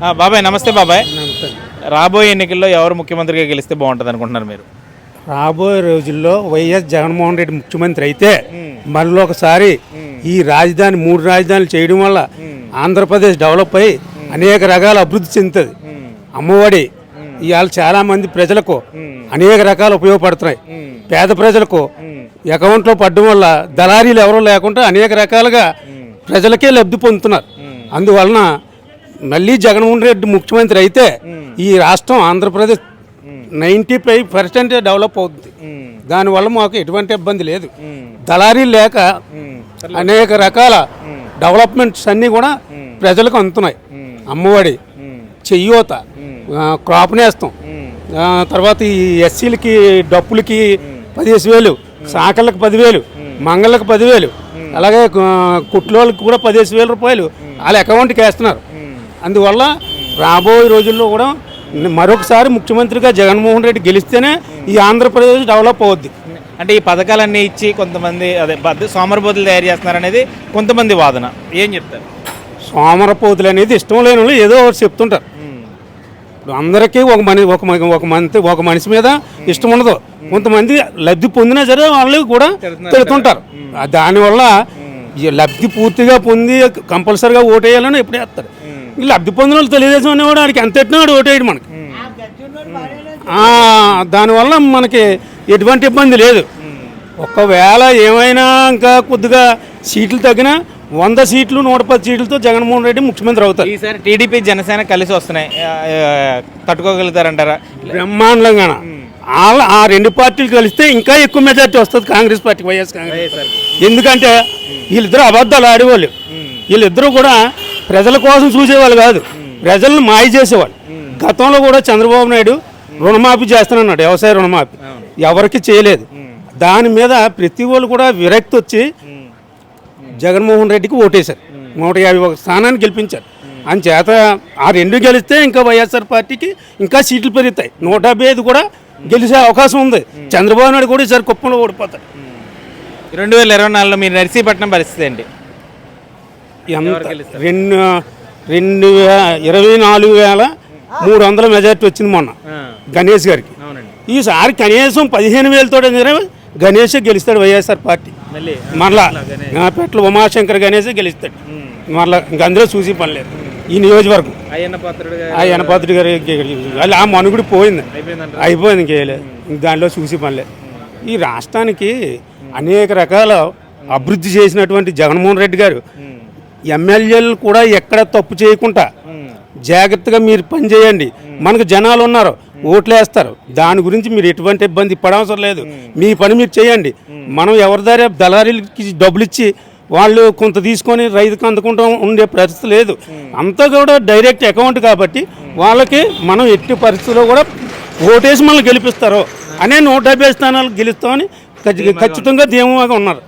బాబాయ్ నమస్తే బాబాయ్. రాబోయే ఎన్నికల్లో ఎవరు ముఖ్యమంత్రిగా గెలిస్తే బాగుంటుంది అనుకుంటున్నారు మీరు? రాబోయే రోజుల్లో వైఎస్ జగన్మోహన్ రెడ్డి ముఖ్యమంత్రి అయితే మళ్ళీ ఒకసారి ఈ రాజధాని మూడు రాజధానులు చేయడం వల్ల ఆంధ్రప్రదేశ్ డెవలప్ అయ్యి అనేక రకాల అభివృద్ధి చెందుతుంది. అమ్మఒడి ఇవాళ చాలా మంది ప్రజలకు అనేక రకాలు ఉపయోగపడుతున్నాయి. పేద ప్రజలకు అకౌంట్లో పడడం వల్ల దళారీలు ఎవరూ లేకుండా అనేక రకాలుగా ప్రజలకే లబ్ధి పొందుతున్నారు. అందువలన మళ్ళీ జగన్మోహన్ రెడ్డి ముఖ్యమంత్రి అయితే ఈ రాష్ట్రం Andhra Pradesh ninety five percent develop అవుతుంది దానివల్ల మాకు ఎటువంటి ఇబ్బంది లేదు. దళారీలు లేక అనేక రకాల డెవలప్మెంట్స్ అన్నీ కూడా ప్రజలకు అందుతున్నాయి అమ్మఒడి చెయ్యోత క్రాప్ నేస్తం. తర్వాత ఈ ఎస్సీలకి డప్పులకి పదిహేను వేలు సాకళ్ళకి పదివేలు మంగళ్ళకి పదివేలు అలాగే కుట్లోళ్ళకి కూడా పదిహేను వేల రూపాయలు వాళ్ళ అకౌంట్కి వేస్తున్నారు. అందువల్ల రాబోయే రోజుల్లో కూడా మరొకసారి ముఖ్యమంత్రిగా జగన్మోహన్ రెడ్డి గెలిస్తేనే ఈ ఆంధ్రప్రదేశ్ డెవలప్ అవుద్ది. అంటే ఈ పథకాలన్నీ ఇచ్చి కొంతమంది అదే బద్ద సోమరబోతులు తయారు చేస్తున్నారు అనేది కొంతమంది వాదన. ఏం చెప్తారు? సోమరపోతులు అనేది ఇష్టం లేని వాళ్ళు ఏదో ఒకటి చెప్తుంటారు. ఇప్పుడు అందరికీ ఒక మని ఒక ఒక మంది ఒక మనిషి మీద ఇష్టం ఉండదు. కొంతమంది లబ్ధి పొందినా సరే వాళ్ళు కూడా తిడుతుంటారు దానివల్ల ఈ లబ్ధి పూర్తిగా పొంది కంపల్సరిగా ఓటేయాలని ఎప్పుడు వేస్తారు ఈ లబ్ధి పొందిన వాళ్ళు తెలుగుదేశం అనేవాడు వాడికి ఎంత ఎట్టినా వాడు ఓటేయడు మనకి. దానివల్ల మనకి ఎటువంటి ఇబ్బంది లేదు. ఒకవేళ ఏమైనా ఇంకా కొద్దిగా సీట్లు తగ్గినా వంద సీట్లు నూట పది సీట్లతో జగన్మోహన్ రెడ్డి ముఖ్యమంత్రి అవుతారు. ఈసారి టీడీపీ జనసేన కలిసి వస్తున్నాయి. తట్టుకోగలుగుతారంటారా? బ్రహ్మాండంగా వాళ్ళ ఆ రెండు పార్టీలు కలిస్తే ఇంకా ఎక్కువ మెజార్టీ వస్తుంది కాంగ్రెస్ పార్టీ వైఎస్ కాంగ్రెస్ ఎందుకంటే వీళ్ళిద్దరూ అబద్ధాలు ఆడేవాళ్ళు. వీళ్ళిద్దరూ కూడా ప్రజల కోసం చూసేవాళ్ళు కాదు. ప్రజలను మాయ చేసేవాళ్ళు. గతంలో కూడా చంద్రబాబు నాయుడు రుణమాఫీ చేస్తానన్నాడు వ్యవసాయ రుణమాఫీ. ఎవరికి చేయలేదు. దాని మీద ప్రతి వాళ్ళు కూడా విరక్తి వచ్చి జగన్మోహన్ రెడ్డికి ఓటేశారు. నూట యాభై ఒక స్థానాన్ని గెలిపించారు. చేత ఆ రెండు గెలిస్తే ఇంకా వైఎస్ఆర్ పార్టీకి ఇంకా సీట్లు పెరుగుతాయి. నూట యాభై ఐదు కూడా గెలిచే అవకాశం ఉంది. చంద్రబాబు నాయుడు కూడా ఈసారి కుప్పంలో ఓడిపోతారు రెండు వేల ఇరవై నాలుగులో మీరు నర్సీపట్నం పరిస్థితి ఏంటి? ఎంత? రెండు రెండు ఇరవై నాలుగు వేల మూడు వందల మెజార్టీ వచ్చింది మొన్న గణేష్ గారికి. ఈసారి కనీసం పదిహేను వేలతో గణేష్ గెలుస్తాడు వైఎస్ఆర్ పార్టీ. మళ్ళీ మరలా పెట్ల ఉమాశంకర్ గణేష్ గెలుస్తాడు. మరలా ఇంక అందులో చూసి పని లేదు. ఈ నియోజకవర్గం. అయ్యన్న పాత్రుడు ఆ యనపాత్రి గారి వాళ్ళు ఆ మనుగుడు పోయింది. అయిపోయింది ఇంకేయలేదు ఇంక దాంట్లో చూసి పని లేదు. ఈ రాష్ట్రానికి అనేక రకాల అభివృద్ధి చేసినటువంటి జగన్మోహన్ రెడ్డి గారు ఎమ్మెల్యేలు కూడా ఎక్కడ తప్పు చేయకుండా జాగ్రత్తగా మీరు పని చేయండి. మనకు జనాలు ఉన్నారు ఓట్లు వేస్తారు దాని గురించి మీరు ఎటువంటి ఇబ్బంది పడవసరం లేదు. మీ పని మీరు చేయండి. మనం ఎవరి దారి దళారీలకి డబ్బులు ఇచ్చి వాళ్ళు కొంత తీసుకొని రైతుకు అందుకుంటూ ఉండే పరిస్థితి లేదు. అంతా కూడా డైరెక్ట్ అకౌంట్ కాబట్టి వాళ్ళకి మనం ఎట్టి పరిస్థితుల్లో కూడా ఓటేసి మనల్ని గెలిపిస్తారు అనే నూట డెబ్బై స్థానాలు గెలుస్తామని ఖచ్చి- ఖచ్చితంగా ధీమాగా ఉన్నారు.